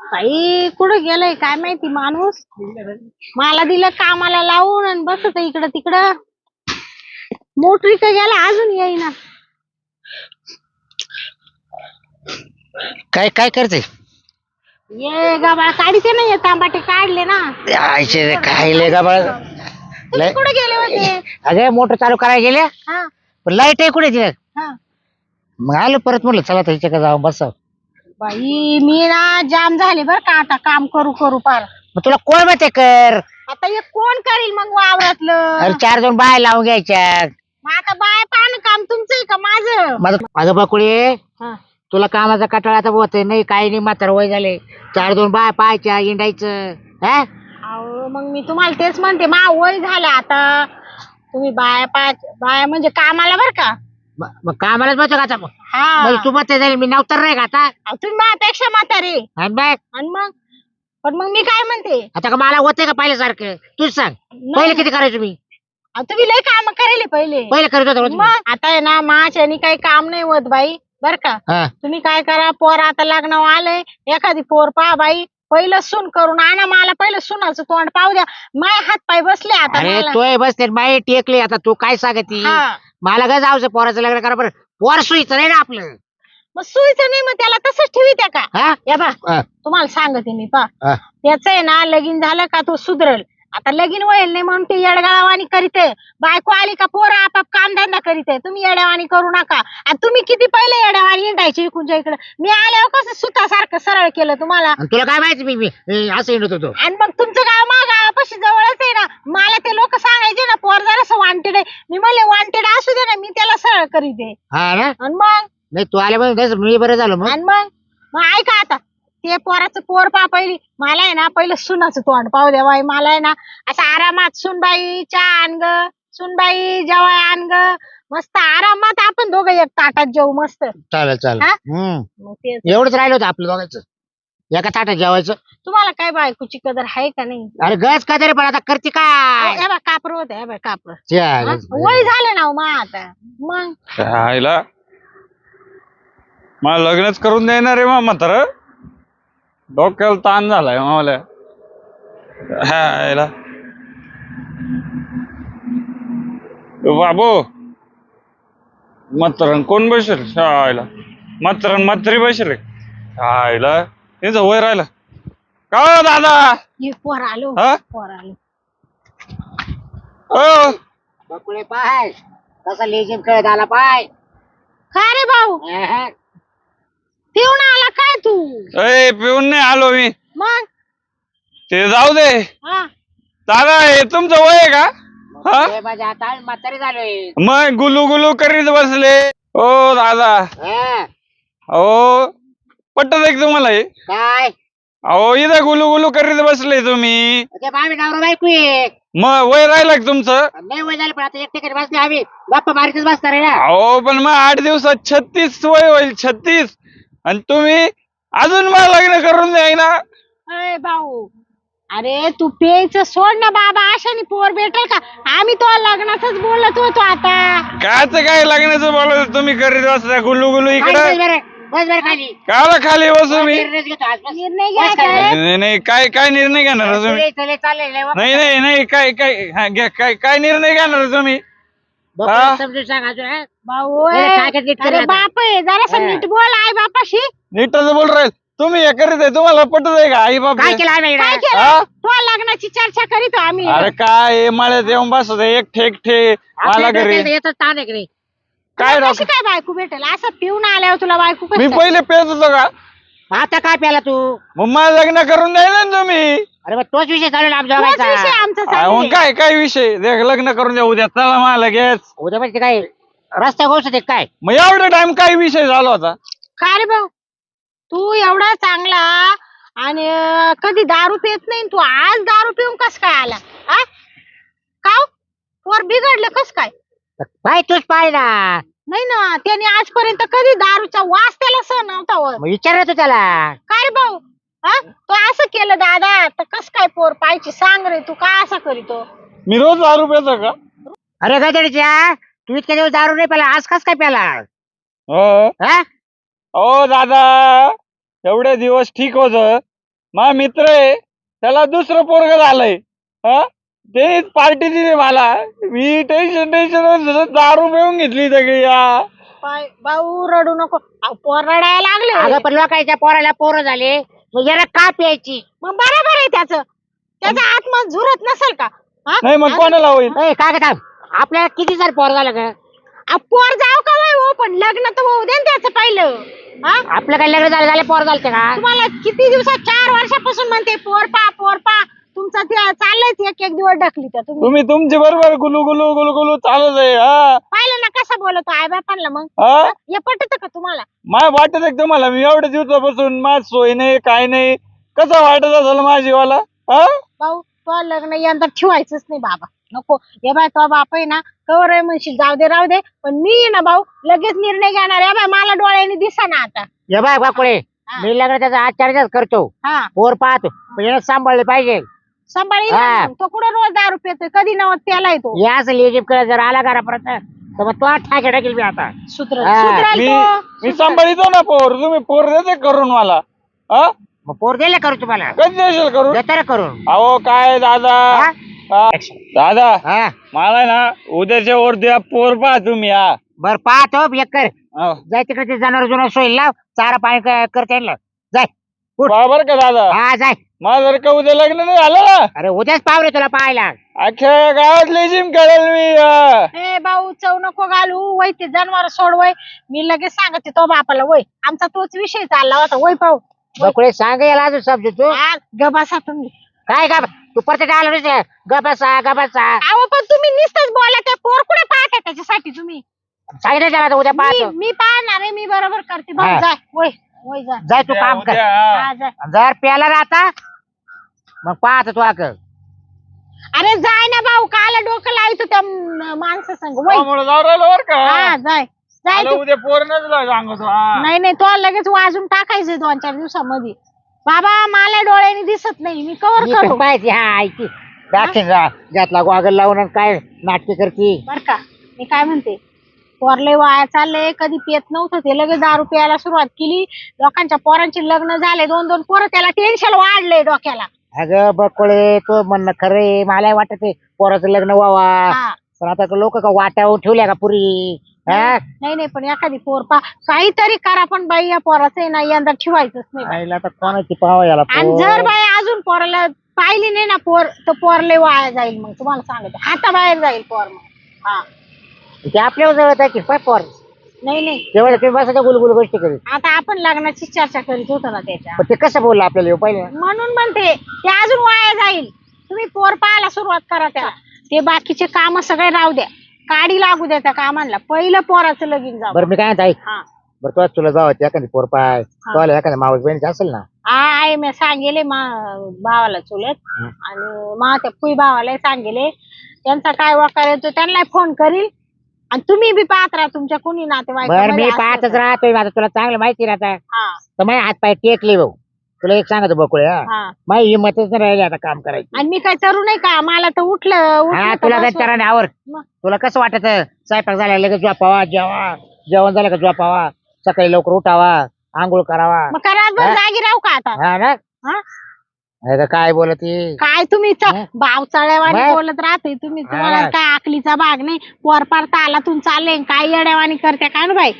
बाई कुठं गेलंय? काय माहिती माणूस? मला दिलं कामाला लावून आणि बसत इकडं तिकडं. मोटरी तर गेला अजून येईना. काय काय करते? ये गाबा काढीते ना ये तांबाटे काढले ना. आयचे काय लय का बळ तुम्ही कुठे गेले होते? अगे मोटर चालू करायला गेले? हा. पण लाइट आहे कुठे तिथे हा. मग आलो परत म्हटलं चला त्याच्या का जाऊन बसाव. बाई मी ना जाम झाले बर का आता काम करू करू पार. मग तुला कोण माहिती कर? आता हे कोण करील मग वावरातलं? चार दोन बाय लावून घ्यायच्या. मग आता बाय पाहणं काम तुमचं का माझं? माझं माझं बकुळे हा. तुला कामाचा कटाळा आता होत नाही काही नाही म्हातार वय झाले. चार दोन बाय पाहायच्या इंडायचं हा? अहो मग मी तुम्हाला तेच म्हणते मा वय झालं आता. तुम्ही बाया पाय बाया म्हणजे कामाला बर का? म- मग कामालाच बसतो का आता मग? हा. म्हणजे तू म्हणते झाली मी नवतर नाही का आता? अहो, तुम्ही माझ्यापेक्षा म्हातारे. आणि मग? पण मग मी काय म्हणते? आता का मला होते का पहिल्यासारखं? तूच सांग. पहिले किती करायचं मी अहो, तुम्ही लय काम करेले पहिले. पहिले करत होतो. मग? आता आहे ना माझ्याने काही काम नाही होत बाई बर का? हा. तुम्ही काय करा पोर आता लग्न आलंय एखादी पोर पहा बाई पहिलं सून करून आणा मला पहिलं सुनाचं तोंड पाहू द्या. माय हात पाय बसले आता अरे मला. तोय बस ते माई टेकले आता तू काय सांगती? हा. मला काय जाऊचं पोराचं लग्न करा बरं. पोर सुईचं नाही ना आपलं. मग सुईचं नाही मग त्याला तसंच ठेवी का? हा? या बा हा. तुम्हाला सांगते मी पा हा. त्याच आहे ना लगीन झालं का तो सुधरल. आता लगीन वळेल नाही म्हणून ते येडगावानी करीते. बायको आली का पोरं आपाप कामधंदा करीते. तुम्ही येड्यावानी करू नका. आणि तुम्ही किती पहिले येड्यावानी हिंडायचे इकडच्या इकडे मी आल्यावर कसं सुतासारखं सरळ केलं तुम्हाला? आणि तुला काय माहिती मी मी मी असं हिंडत होतो. आणि मग तुमचं गाव मा गावापाशी जवळच आहे ना? मला ते लोक सांगायचे ना पोर जरासं वांटेड आहे. मी म्हणले वांटेड असू दे ना मी त्याला सरळ करीते. हा ना? आणि मग? नाही तू आल्यापासून मी बरं झालो मग. आणि मग? मग ऐका आता. ते पोराचं पोर पा पहिली. मला आहे ना पहिलं सुनाचं तोंड पाहू द्या बाई. मला आहे ना असं आरामात सुनबाई चहा आण ग. सुनबाई जेवाय आण ग. मस्त आरामात आपण दोघं एक ताटात जेवू मस्त. चालेल चालेल. हा? हम्म. मग तेच. एवढंच राहिलं होतं आपलं दोघांचं. एका ताटात जेवायचं. तुम्हाला काय बायकोची कदर आहे का नाही? अरे गज का तरी पण आता करते काय? हे बघ कापर होत हे बघ कापर. चालेल. वय झालं ना हो मा आता. मग? आईला मला लग्नच करून देणार रे मग म्हातार. डोक्याला ताण झालाय मला. हा आईला बाबू. म्हातारण कोण बसेल आईला म्हातारण म्हातारी बसेल आईला त्यांचं वय राहिलं. का हो दादा? हे पोर आलो. हा? पोर आलो. ओ बकुळे पाय. कसा लेजिम खेळत आला पाय. का रे भाऊ? अहं. पिऊन आला काय तू? ए पिऊन नाही आलो मी. मग? ते जाऊ दे. हा. दादा हे तुमचं वय आहे का? हा? माझ्या आता म्हातारी झालोय मग गुलू गुलू करीत बसले. ओ दादा. हा. अहो पटत आहे का तुम्हाला हे? काय? अहो इथं गुलू गुलू करीत बसले तुम्ही. ते आम्ही नवरा बायको आहे मग वय राहिलं का तुमचं? नाही वय झालं पण आता एक ठिकाणी बसले आम्ही. गप्पा मारीतच बसणार आहे ना. अहो पण मग आठ दिवसात छत्तीस वय होईल छत्तीस. आणि तुम्ही अजून मला लग्न करून द्याय ना अरे भाऊ अरे तू प्यायचं सोड ना बाबा अशाने पोर भेटेल का आम्ही तो लग्नाचंच बोलत होतो आता कायच काय लग्नाचं बोलत तुम्ही करीत बसता गुलू गुलू बस इकडं बरं बस बरं खाली काला खाली बसू मी निर्णयच घेतो आज बस. निर्णय बस घ्यायचा खाली. आहे. नाही नाही, काय काय निर्णय घेणार तुम्ही लय वापस. नाही नाही नाही काय काय हा, घ्या, काय काय निर्णय घेणार तुम्ही हा? समजून सांग अजून हा? भाऊ नाही, ए, काय काय नीट अरे आता. बाप आहे जरासं हा. नीट बोल आई बापाशी नीटच बोल राहील तुम्ही हे करीत आहे तुम्हाला पटत आहे का आई बाप काय केलं आम्ही काय? केलं हा? तो लग्नाची चर्चा करीतो आम्ही अरे काय हे मळ्यात येऊन बसत आहे, एक ठेक ठे मला आपल्या घरी ताण आहे की नाही? काय तुला राव कशी काय बायको भेटेल असं पिऊन आल्यावर तुला बायको मी कशी काय? पहिले पेत होतो का आता काय प्याला तू मग मला लग्न करून द्यायला ना तुम्ही अरे मग तोच विषय चालू आहे आमच्या तोच विषय दोघांचा. आमचा चालू. काय काय विषय? देख लग्न करून द्या उद्या. चला मला लगेच. उद्या म्हणजे काय रस्त्या गोष्ट ते काय? मग एवढा टाइम काय विषय झाला होता? का रे भाऊ? तू एवढा चांगला आणि अं, कधी दारू पित नाही आणि तू आज दारू पिऊन कस काय आला? आ? का वर बिघडलं कस काय? पाय तूच पाय ना. नाही ना त्याने आजपर्यंत कधी दारूचा वास त्याला सहन नव्हता होत. मग विचार तू त्याला. काय रे भाऊ? हा? तो असं केलं दादा तर कस काय पोर पाहिजे सांग रे तू काय असं करीतो? मी रोज दारू पेतो का? अरे गदडीच्या तू इतक्या दिवस दारू नाही प्याला आज कस काय प्याला? हो. हा? ओ दादा. एवढे दिवस ठीक होत. मा मित्र आहे त्याला दुसरं पोरग झालंय. हा? ते पार्टी दिली मला. मी टेन्शन टेन्शन दारू पिऊन घेतली सगळी या बाय- भाऊ रडू नको. अहो, पोर रडायला लागले. अगं पण लोकांच्या पोराला पोरं झाले. मग याला का प्यायची? मग बरोबर आहे त्याचं. त्याचा आत्मा झुरत नसेल का? हा? नाही मग कोणाला होईल? ए, काय का थांब. आपल्याला किती जर पोर झालं का अहो, पोर जाऊ का वय हो पण लग्न तर होऊ दे ना त्याचं पहिलं. हा? आपलं काय लग्न झालं झालं पोर झालं का? तुम्हाला किती दिवसात चार वर्षापासून म्हणते पोर पा पोर पा. तुमचं ते चाललंयच एक एक दिवस ढकली तर तुम्ही तुम्ही तुमची बरोबर गुलू गुलू गुलू गुलू चालत आहे हा? पाहिलं बोलतो आई बापांना मग? हा? हे पटत का तुम्हाला? माय वाटत आहे तुम्हाला? मी एवढ्या दिवसापासून माझ सोय नाही काय नाही. कसं वाटत असेल माझ्या जीवाला हा? भाऊ तो लग्न यंदा ठेवायचंच नाही बाबा. नको. हे बाय तो बाप आहे ना कवर आहे म्हणशील जाऊ दे राहू दे. पण मी आहे ना भाऊ लगेच निर्णय घेणार आहे. बाय मला डोळ्याने दिसा ना आता. ये बाय बाकुळे हा. मी लग्न त्याचा आचार्यच करतो. हा. पोर पाहतो. पण याला सांभाळले पाहिजे. सांभाळी हा. तो कुठं रोज दारू पितोय? कधी नवत त्याला येतो? या असं लिजिपकडे जर आला घरापर्यंत तर मग तो ठाके टाकेल मी आता. सूत्र हा. मी तो. मी सांभाळितो ना पोर. तुम्ही पोर देते करून मला. हा? मग पोर दिले करू तुम्हाला. कधी देशील करून? देतो ना करून. अहो काय दादा? हा? हा. दादा हा. मला ना उद्याच्या वर द्या पोर पहा तुम्ही हा. बर पाहतो. एक कर. हो. जाय तिकडे ते जनावर जुनावर सोयील लाव. चारा पाणी क- करता येईल जाय. पहा बरं का दादा. हा जाय. माझं जर का उद्या लग्न नाही झालं ना? अरे उद्याच पाव रे तुला पाहायला. अख्ख्या गावात लेजिम करेल मी हा. ए भाऊ चव नको घालू. वय ते जनावर सोड वय. मी लगेच सांगते तो बापाला वय. आमचा तोच विषय चालला होता वय पाहू. बकुळे सांग याला अजून समजू तू. गबासा तुम्ही काय का तू परत आलो रे गपासा गपासा अहो पण तुम्ही नुसतंच बोला त्या पोर कुठे पाहता त्याच्यासाठी तुम्ही? सांगितलं त्याला आता उद्या मी पाहतो. मी पाहणार आहे मी बरोबर करते. भाऊ हा. जाय. वय वय जाय जाय तू काम कर. उद्या, हा. हा, जाय. जर प्याला राहता मग पाहतो तू आक अरे जाय ना भाऊ काला डोकं लावतो त्या म- माणसा संग? वय त्यामुळं जाऊ राहिलो बरं का? हा जाय. जाय मला तू. उद्या पोर नाही सांगतो हा. नाही नाही तो लगेच वाजून टाकायचंय दोन चार दिवसामध्ये. बाबा मला डोळ्याने दिसत नाही मी कवर करू. पाहिजे? हा ऐकी. दाखीन जा गोगल लावून आणि काय नाटके करती. बर का मी काय म्हणते? पोरले वाया चालले कधी पियत नव्हतं ते लगेच दारू प्यायला सुरुवात केली. लोकांच्या पोरांचे लग्न झाले दोन दोन पोरं त्याला टेन्शन वाढले डोक्याला. अगं बकोळे तो म्हणणं खरे मला वाटत पोराचं लग्न व्हावा. हा. पण आता लोक का वाट्यावर ठेवल्या का पुरी? हा? नाही नाही पण एखादी पोर पा काहीतरी करा पण बाई या पोराचं आहे ना यंदा ठेवायचंच नाही. आईला आता कोणाची पाहावं याला आणि पोर? जर बाई अजून पोराला पाहिली नाही ना पोर तर पोरले वाया जाईल मग. तुम्हाला सांगते. हाताबाहेर जाईल पोर मग. हा. ते आपल्या जवळ की पाय पोर. नाही नाही. तेवढं तुम्ही बसायचं गुलगुल गोष्टी करीत. आता आपण लग्नाची चर्चा करीत होतो ना त्याच्या. पण ते कसं बोललं आपल्याला हे पहिलं? म्हणून म्हणते ते अजून वाया जाईल. तुम्ही पोर पाहायला सुरुवात करा त्याला. ते बाकीचे काम सगळे राहू द्या. काडी लागू द्या त्या कामांना. पहिलं पोराचं लगीन जाऊ बरं मी काय म्हणतो ऐक हा. बरं तुला तुला जावं एखादी पोर पाय तुला एखाद्या मावस बहिणीची असेल ना? आहे मी सांगेले मा भावाला चुलत. आणि मा त्या पुई भावाला सांगेले. त्यांचा काय वकार येतो त्यांना फोन करील. आणि तुम्ही बी पाहत राहा तुमच्या कुणी बरं नातेवाईक मी पाहतच राहतोय आता तुला चांगलं माहिती राहता तर माझे हात पाय टेकले भाऊ. तुला एक सांगतो बकुळे हा. हा. माझी हिंमतच नाही राहिली आता काम करायची. आणि मी काय तरुण नाही का? मला तर उठलं हा उठलं तर तुला. गच्चाराने आवर. मग. तुला कसं वाटत? स्वयंपाक झाला लगेच झोपावा जेवा. जेवण झालं का झोपावा सकाळी लवकर उठावा आंघोळ करावा. मग करा हा? जागी राहू का आता? हा ना? हा? अरे काय बोलती काय तुम्ही मग? बोलत राहते तुम्ही हा. तुम्हाला काय आकलीचा भाग नाही? पोर पार तालातून चालले काय येड्यावानी करते काय ना बाई?